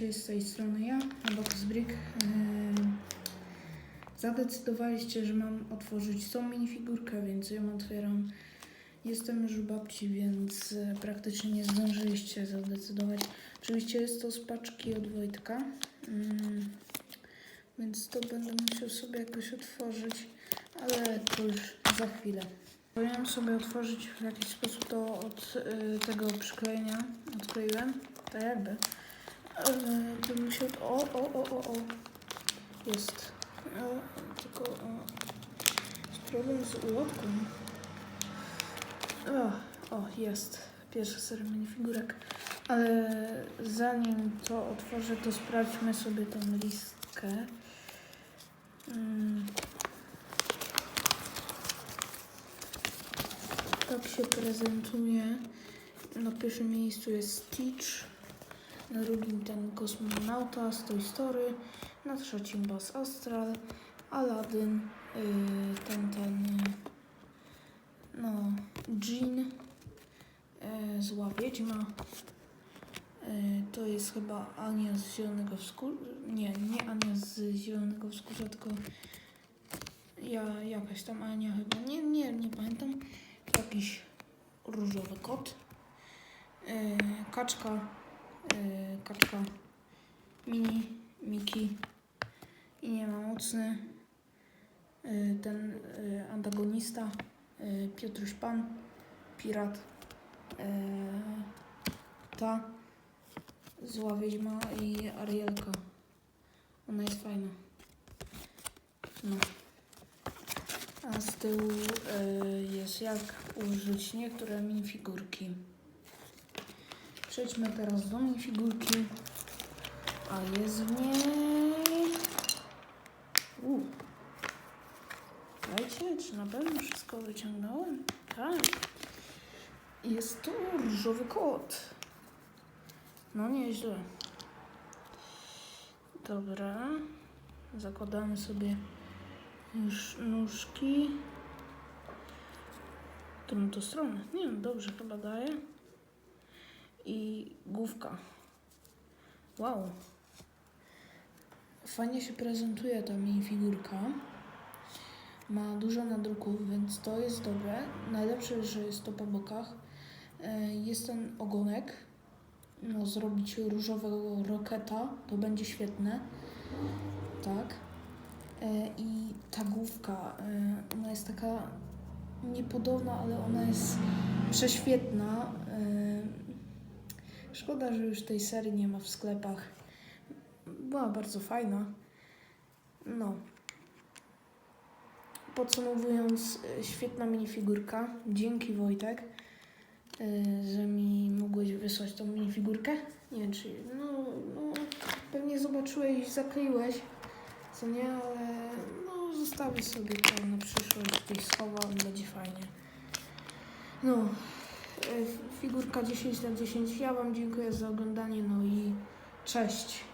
witajcie z tej strony ja, Box Brick. Yy, Zadecydowaliście, że mam otworzyć tą minifigurkę, więc ją otwieram. Jestem już u babci, więc e, praktycznie nie zdążyliście zadecydować. Oczywiście jest to z paczki od Wojtka, mm, więc to będę musiał sobie jakoś otworzyć, ale to już za chwilę. Powinienem sobie otworzyć w jakiś sposób to od y, tego przyklejenia. Odkleiłem, tak jakby. Bym musiał... O, o, o, o, o. Jest. O, tylko... O. Jest problem z ulotką. O, o, jest. Pierwsza seria minifigurek. Ale zanim to otworzę, to sprawdźmy sobie tą listkę. Mm. Tak się prezentuje. Na pierwszym miejscu jest Stitch, drugim ten kosmonauta z Toy Story, na trzecim Buzz Astral, Aladdin, yy, ten, ten, yy, no, Jean, yy, zła wiedźma, yy, to jest chyba Ania z Zielonego Wzgórza, nie, nie Ania z Zielonego Wzgórza, tylko ja, jakaś tam Ania chyba, nie, nie, nie pamiętam. Jakiś różowy kot, yy, kaczka, yy, kaczka mini, Miki i nie ma mocny, yy, ten yy, antagonista, yy, Piotruś Pan, pirat, ta zła wiedźma i Arielka. Ona jest fajna. No. A z tyłu y, jest jak użyć niektóre minifigurki. Przejdźmy teraz do minifigurki. A jest w niej... U. Słuchajcie, czy na pewno wszystko wyciągnąłem? Tak. Jest to różowy kot. No nieźle. Dobra. Zakładamy sobie już nóżki. Którą to stronę? Nie wiem, dobrze chyba. I główka. Wow. Fajnie się prezentuje ta minifigurka. Ma dużo nadruków, więc to jest dobre. Najlepsze, że jest to po bokach. E, Jest ten ogonek. No, zrobić różowego roketa, to będzie świetne. Tak. E, I ta główka, e, ona jest taka niepodobna, ale ona jest prześwietna. Szkoda, że już tej serii nie ma w sklepach. Była bardzo fajna. No. Podsumowując, e, świetna minifigurka. Dzięki Wojtek, e, że mi mogłeś wysłać tą minifigurkę. Nie wiem, czy... No, no pewnie zobaczyłeś i zakleiłeś co nie, ale no zostawię sobie to na przyszłość, gdzieś schowam, będzie fajnie. No, figurka 10 na 10. Ja Wam dziękuję za oglądanie, no i cześć.